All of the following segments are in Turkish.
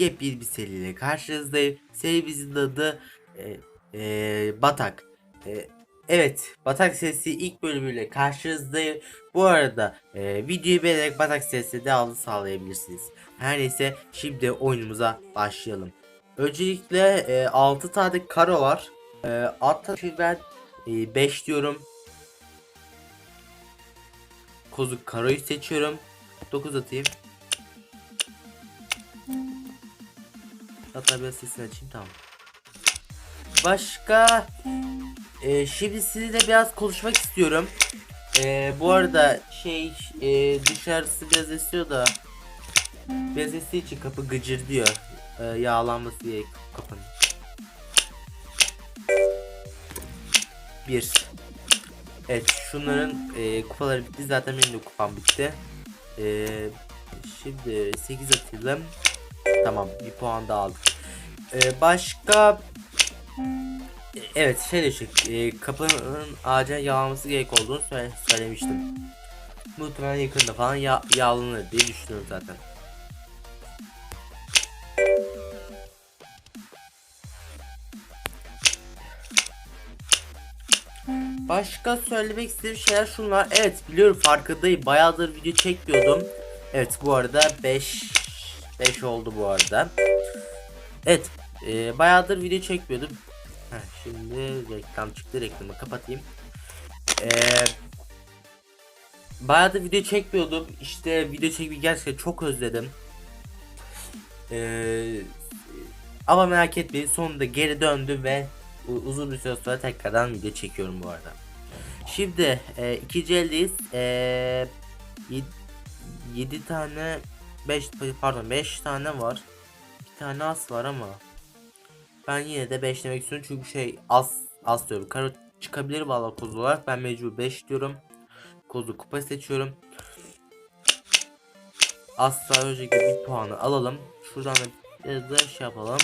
yepyeni bir seriyle karşınızdayım. Serimizin adı e, e, Batak. E, evet, Batak serisi ilk bölümüyle karşınızdayım. Bu arada e, videoyu beğenerek Batak serisine devamlı sağlayabilirsiniz. Her neyse şimdi oyunumuza başlayalım. Öncelikle e, 6 tane karo var. E, şimdi ben 5 diyorum. Kozuk karoyu seçiyorum. 9 atayım. Hatta sesini açayım tamam. Başka e, şimdi sizinle biraz konuşmak istiyorum. E, bu arada şey e, dışarısı biraz esiyor da biraz estiği için kapı gıcır diyor. E, yağlanması diye kapının. Bir. Evet şunların e, kupaları bitti zaten benim de kupam bitti. E, şimdi 8 atalım. Tamam bir puan da aldık. Ee, başka Evet şey e, kapının ağaca yağlaması gerek olduğunu söyle, söylemiştim. Muhtemelen yakında falan ya, yağlanır diye düşünüyorum zaten. Başka söylemek istediğim şeyler şunlar. Evet biliyorum farkındayım. Bayağıdır video çekmiyordum. Evet bu arada 5 5 oldu bu arada. Evet e, bayağıdır video çekmiyordum. Heh, şimdi reklam çıktı reklamı kapatayım. E, bayağıdır video çekmiyordum. İşte video çekmeyi gerçekten çok özledim. E, ama merak etmeyin sonunda geri döndüm ve uzun bir süre sonra tekrardan video çekiyorum bu arada. Şimdi e, ikinci eldeyiz. E, 7 tane 5 pardon 5 tane var. Bir tane as var ama ben yine de 5 demek istiyorum çünkü şey as as diyorum. Karo çıkabilir valla koz olarak. Ben mecbur 5 diyorum. Kozu kupa seçiyorum. Asla önceki bir puanı alalım. Şuradan da biraz da şey yapalım.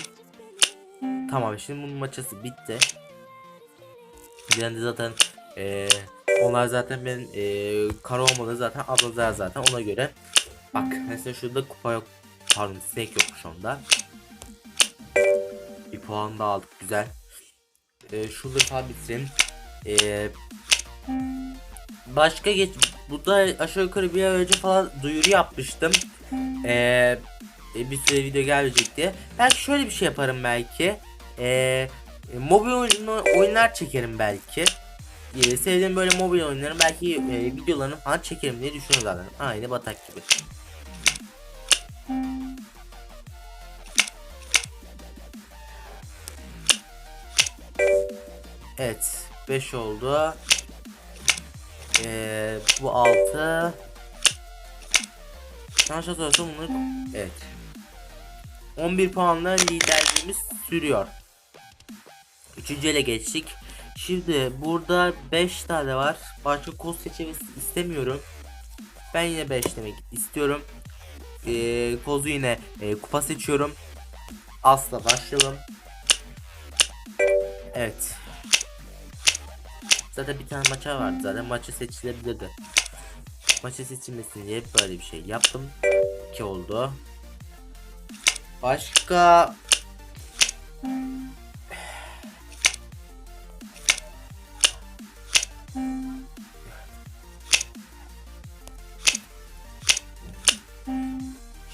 Tamam şimdi bunun maçası bitti. De zaten eee onlar zaten ben eee kara olmadı zaten ablalar zaten ona göre. Bak mesela şurada kupa yok. Pardon sinek yok şu anda. Bir puan da aldık güzel. Ee, şurada falan bitirelim. Ee, başka geç burada aşağı yukarı bir ay önce falan duyuru yapmıştım. Ee, e, bir süre video gelmeyecek diye. Belki şöyle bir şey yaparım belki. Ee, mobil oyunlar, oyunlar çekerim belki. Ee, sevdiğim böyle mobil oyunların belki e, videolarını falan çekerim diye düşünüyorum zaten. Aynı batak gibi. Evet 5 oldu. Ee, bu 6 Yanlış hatırlıyorsam bunları Evet 11 puanla liderliğimiz sürüyor. Üçüncü ele geçtik. Şimdi burada 5 tane var. Başka kod seçmek istemiyorum. Ben yine 5 demek istiyorum. Ee, kozu yine e, kupa seçiyorum. Asla başlayalım. Evet. Zaten bir tane maça vardı zaten maçı seçilebilirdi. Maçı seçilmesin diye böyle bir şey yaptım. Ki oldu. Başka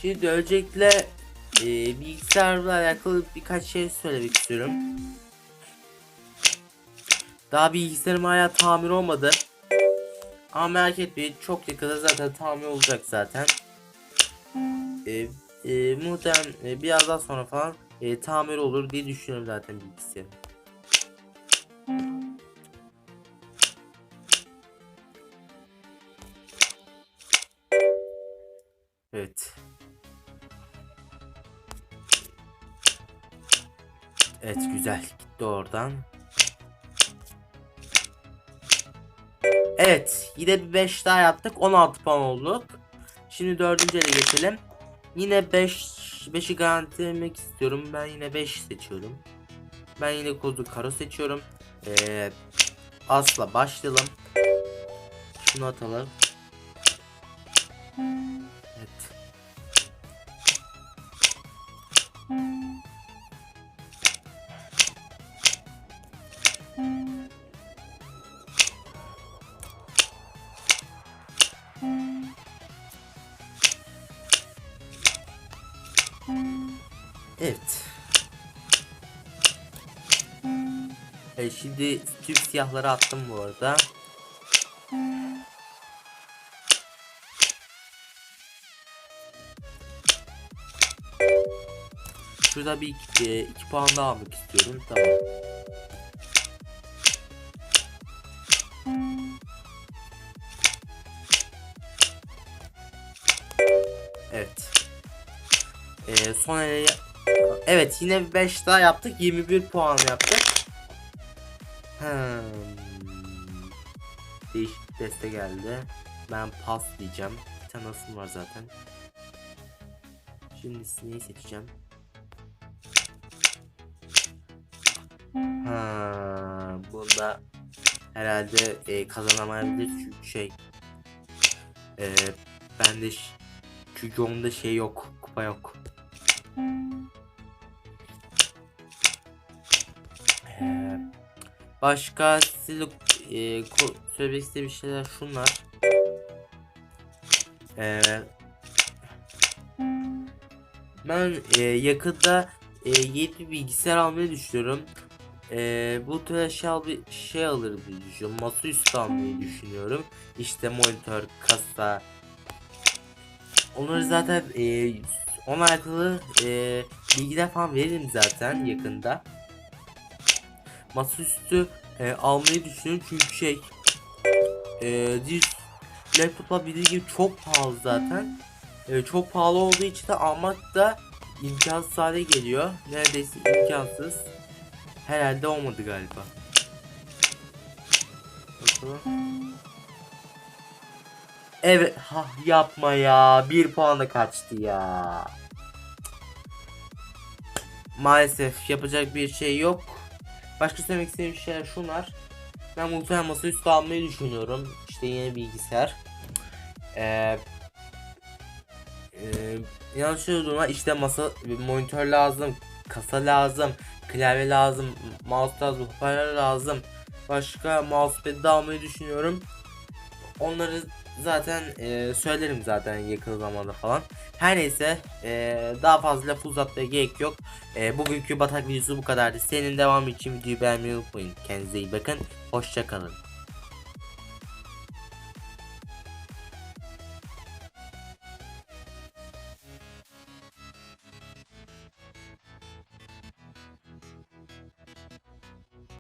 Şimdi öncelikle e, bilgisayarla alakalı birkaç şey söylemek istiyorum. Daha bilgisayarım hala tamir olmadı. Ama merak etmeyin çok yakında zaten tamir olacak zaten. E, e, muhtemelen e, birazdan sonra falan e, tamir olur diye düşünüyorum zaten bilgisayarım. Evet. Evet güzel gitti oradan. Evet yine bir 5 daha yaptık 16 puan olduk. Şimdi dördüncü ele geçelim. Yine 5 5'i garantilemek istiyorum. Ben yine 5 seçiyorum. Ben yine kodu karo seçiyorum. Ee, asla başlayalım. Şunu atalım. Evet. Evet. E şimdi tüm siyahları attım bu arada. Şurada bir iki, e, puan daha almak istiyorum. Tamam. Evet. Ee, son ele... Evet yine 5 daha yaptık. 21 puan yaptık. Hmm. Değişik bir deste geldi. Ben pas diyeceğim. Bir tane var zaten. Şimdi neyi seçeceğim? Ha, bunda herhalde e, kazanamayabilir çünkü şey e, bende ş- çünkü onda şey yok kupa yok. Ee, başka size e, söylemek istediğim şeyler şunlar. Ee, ben e, yakında e, yeni bir bilgisayar almayı düşünüyorum. E, bu tür bir şey alır diye düşünüyorum. Masaüstü almayı düşünüyorum. İşte monitör, kasa. Onları zaten e, ona alakalı e, bilgiler falan veririm zaten yakında. Masaüstü e, almayı düşünüyorum çünkü şey e, diz laptopla bildiği gibi çok pahalı zaten. E, çok pahalı olduğu için de almak da imkansız hale geliyor. Neredeyse imkansız. Herhalde olmadı galiba. Bakalım. Evet, ha yapma ya. Bir puanla kaçtı ya. Maalesef yapacak bir şey yok. Başka söylemek istediğim şeyler şunlar. Ben muhtemelen masaüstü almayı düşünüyorum. İşte yeni bilgisayar. Eee ee, yanlış duruma işte masa monitör lazım, kasa lazım, klavye lazım, mouse lazım, hoparlör lazım. Başka mousepad de almayı düşünüyorum. Onları zaten e, söylerim zaten yakın zamanda falan. Her neyse e, daha fazla laf uzatmaya gerek yok. E, bugünkü batak videosu bu kadardı. Senin devam için videoyu beğenmeyi unutmayın. Kendinize iyi bakın. Hoşçakalın.